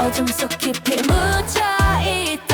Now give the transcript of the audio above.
어둠 속 깊이 묻혀있던